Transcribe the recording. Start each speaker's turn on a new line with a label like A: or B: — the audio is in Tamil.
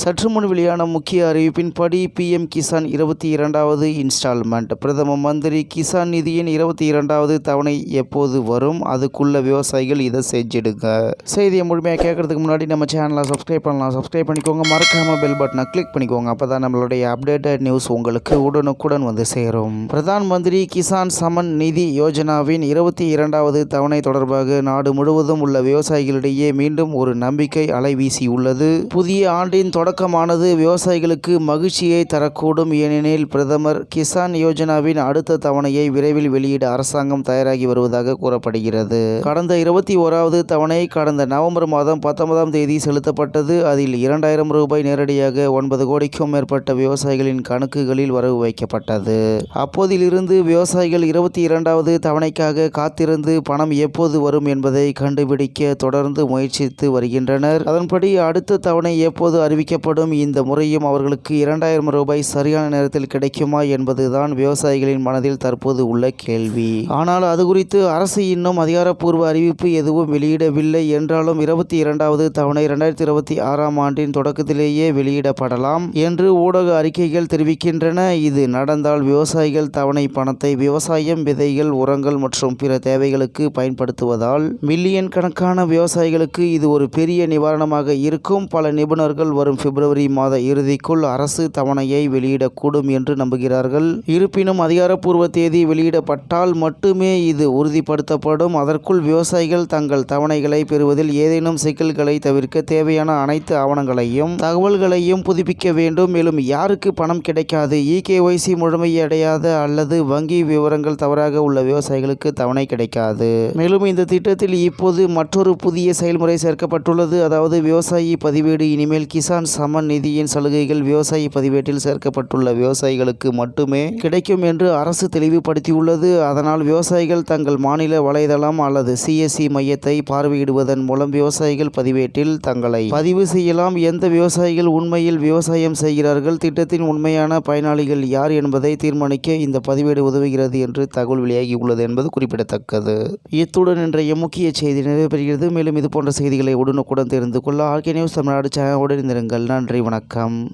A: சற்று முன் வெளியான முக்கிய அறிவிப்பின்படி பிஎம் கிசான் இருபத்தி இரண்டாவது இன்ஸ்டால்மெண்ட் பிரதம மந்திரி கிசான் நிதியின் இருபத்தி இரண்டாவது தவணை எப்போது வரும்? அதுக்குள்ள விவசாயிகள் இதை செஞ்சிடுங்க. செய்தியை முழுமையாக கேட்கறதுக்கு முன்னாடி நம்ம சேனலை சப்ஸ்கிரைப் பண்ணலாம். சப்ஸ்கிரைப் பண்ணிக்கோங்க. மறக்காம பெல் பட்டனை கிளிக் பண்ணிக்கோங்க. அப்போ தான் நம்மளுடைய அப்டேட்டட் நியூஸ் உங்களுக்கு உடனுக்குடன் வந்து சேரும். பிரதான் மந்திரி கிசான் சமன் நிதி யோஜனாவின் இருபத்தி இரண்டாவது தவணை தொடர்பாக நாடு முழுவதும் உள்ள விவசாயிகளிடையே மீண்டும் ஒரு நம்பிக்கை அலைவீசியுள்ளது புதிய ஆண்டின் தொடக்கமானது. விவசாயிகளுக்கு மகிழ்ச்சியை தரக்கூடும் ஏனெனில் பிரதமர் கிசான் யோஜனாவின் அடுத்த தவணையை விரைவில் வெளியிட அரசாங்கம் தயாராகி வருவதாக கூறப்படுகிறது. கடந்த இருபத்தி ஓராவது தவணை கடந்த நவம்பர் மாதம் பத்தொன்பதாம் தேதி செலுத்தப்பட்டது. அதில் இரண்டாயிரம் ரூபாய் நேரடியாக ஒன்பது கோடிக்கும் மேற்பட்ட விவசாயிகளின் கணக்குகளில் வரவு வைக்கப்பட்டது. அப்போதிலிருந்து விவசாயிகள் இருபத்தி இரண்டாவது தவணைக்காக காத்திருந்து பணம் எப்போது வரும் என்பதை கண்டுபிடிக்க தொடர்ந்து முயற்சித்து வருகின்றனர். அதன்படி அடுத்த தவணை எப்போது அறிவிக்கப்படும் இந்த முறையும் அவர்களுக்கு இரண்டாயிரம் ரூபாய் சரியான நேரத்தில் கிடைக்குமா என்பதுதான் விவசாயிகளின் மனதில் தற்போது உள்ள கேள்வி. ஆனால் அது குறித்து அரசு இன்னும் அதிகாரப்பூர்வ அறிவிப்பு எதுவும் வெளியிடவில்லை என்றாலும் இருபத்தி இரண்டாவது தவணை இரண்டாயிரத்தி இருபத்தி ஆறாம் ஆண்டின் தொடக்கத்திலேயே வெளியிடப்படலாம் என்று ஊடக அறிக்கைகள் தெரிவிக்கின்றன. இது நடந்தால் விவசாயிகள் தவணை பணத்தை விவசாயம் விதைகள் உரங்கள் மற்றும் பிற தேவைகளுக்கு பயன்படுத்துவதால் மில்லியன் கணக்கான விவசாயிகளுக்கு இது ஒரு பெரிய நிவாரணமாக இருக்கும். பல நிபுணர்கள் வரும் பிப்ரவரி மாத இறுதிக்குள் அரசு தவணையை வெளியிடக்கூடும் என்று நம்புகிறார்கள். இருப்பினும் அதிகாரப்பூர்வ தேதி வெளியிடப்பட்டால் மட்டுமே இது உறுதிப்படுத்தப்படும். அதற்குள் விவசாயிகள் தங்கள் தவணைகளை பெறுவதில் ஏதேனும் சிக்கல்களை தவிர்க்க தேவையான அனைத்து ஆவணங்களையும் தகவல்களையும் புதுப்பிக்க வேண்டும். மேலும் யாருக்கு பணம் கிடைக்காது இகேஒய்சி முழுமையடையாத அல்லது வங்கி விவரங்கள் தவறாக உள்ள விவசாயிகளுக்கு தவணை கிடைக்காது. மேலும் இந்த திட்டத்தில் இப்போது மற்றொரு புதிய செயல்முறை சேர்க்கப்பட்டுள்ளது. அதாவது விவசாயி பதிவேடு இனிமேல் கிசான் சம நிதியின் சலுகைகள் விவசாயி பதிவேட்டில் சேர்க்கப்பட்டுள்ள விவசாயிகளுக்கு மட்டுமே கிடைக்கும் என்று அரசு தெளிவுபடுத்தியுள்ளது. அதனால் விவசாயிகள் தங்கள் மாநில வலைதளம் அல்லது சிஎஸ்சி மையத்தை பார்வையிடுவதன் மூலம் விவசாயிகள் பதிவேட்டில் தங்களை பதிவு செய்யலாம். எந்த விவசாயிகள் உண்மையில் விவசாயம் செய்கிறார்கள்? திட்டத்தின் உண்மையான பயனாளிகள் யார் என்பதை தீர்மானிக்க இந்த பதிவேடு உதவுகிறது என்று தகவல் வெளியாகியுள்ளது என்பது குறிப்பிடத்தக்கது. இத்துடன் இன்றைய முக்கிய செய்தி நிறைவு மேலும் இது போன்ற செய்திகளை உடனுக்குடன் தெரிந்து கொள்ள ஆர்கே நியூஸ் தமிழ்நாடு சேனலுடன் இருந்திருங்கள் நன்றி வணக்கம்.